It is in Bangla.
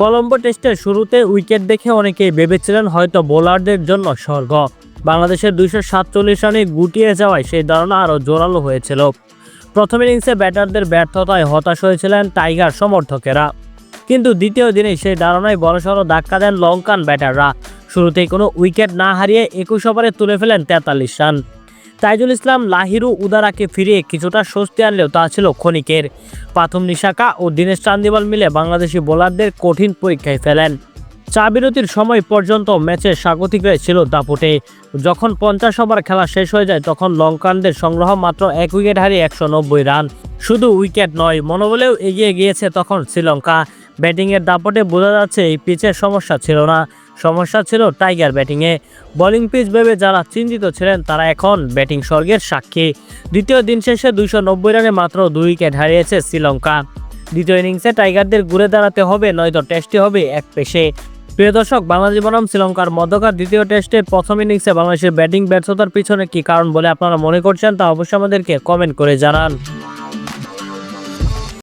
কলম্বো টেস্টের শুরুতে উইকেট দেখে অনেকেই ভেবেছিলেন হয়তো বোলারদের জন্য স্বর্গ। বাংলাদেশের দুইশো সাতচল্লিশ রানে গুটিয়ে যাওয়ায় সেই ধারণা আরও জোরালো হয়েছিল। প্রথম ইনিংসে ব্যাটারদের ব্যর্থতায় হতাশ হয়েছিলেন টাইগার সমর্থকেরা। কিন্তু দ্বিতীয় দিনেই সেই ধারণায় বড়সড় ধাক্কা দেন লঙ্কান ব্যাটাররা। শুরুতেই কোনো উইকেট না হারিয়ে একুশ ওভারে তুলে ফেলেন তেতাল্লিশ রান। তাইজুল ইসলাম লাহিরু উদারাকে ফিরিয়ে কিছুটা স্বস্তি আনলেও তা ছিল ক্ষণিকের। প্রাথম নিশাকা ও দীনেশ চান্দিমাল মিলে বাংলাদেশি বোলারদের কঠিন পরীক্ষায় ফেলেন। চা বিরতির সময় পর্যন্ত ম্যাচের স্বাগতিকরাই ছিল দাপুটে। যখন পঞ্চাশ ওভার খেলা শেষ হয়ে যায়, তখন লঙ্কানদের সংগ্রহ মাত্র এক উইকেট হারিয়ে একশো নব্বই রান। শুধু উইকেট নয়, মনোবলেও এগিয়ে গিয়েছে তখন শ্রীলঙ্কা। ব্যাটিংয়ের দাপটে বোঝা যাচ্ছে এই পিচের সমস্যা ছিল না। সমস্যা ছিল টাইগার ব্যাটিংয়ে। বোলিং পিচ ভেবে যারা চিন্তিত ছিলেন, তারা এখন ব্যাটিং স্বর্গের সাক্ষী। দ্বিতীয় দিন শেষে দুইশো নব্বই রানে মাত্র দুই উইকেট হারিয়েছে শ্রীলঙ্কা। দ্বিতীয় ইনিংসে টাইগারদের ঘুরে দাঁড়াতে হবে, নয়তো টেস্টে হবে এক পেশে। প্রিয় দর্শক, বাংলাদেশ বনাম শ্রীলঙ্কার মধ্যকার দ্বিতীয় টেস্টে প্রথম ইনিংসে বাংলাদেশের ব্যাটিং ব্যর্থতার পিছনে কি কারণ বলে আপনারা মনে করছেন তা অবশ্যই আমাদেরকে কমেন্ট করে জানান।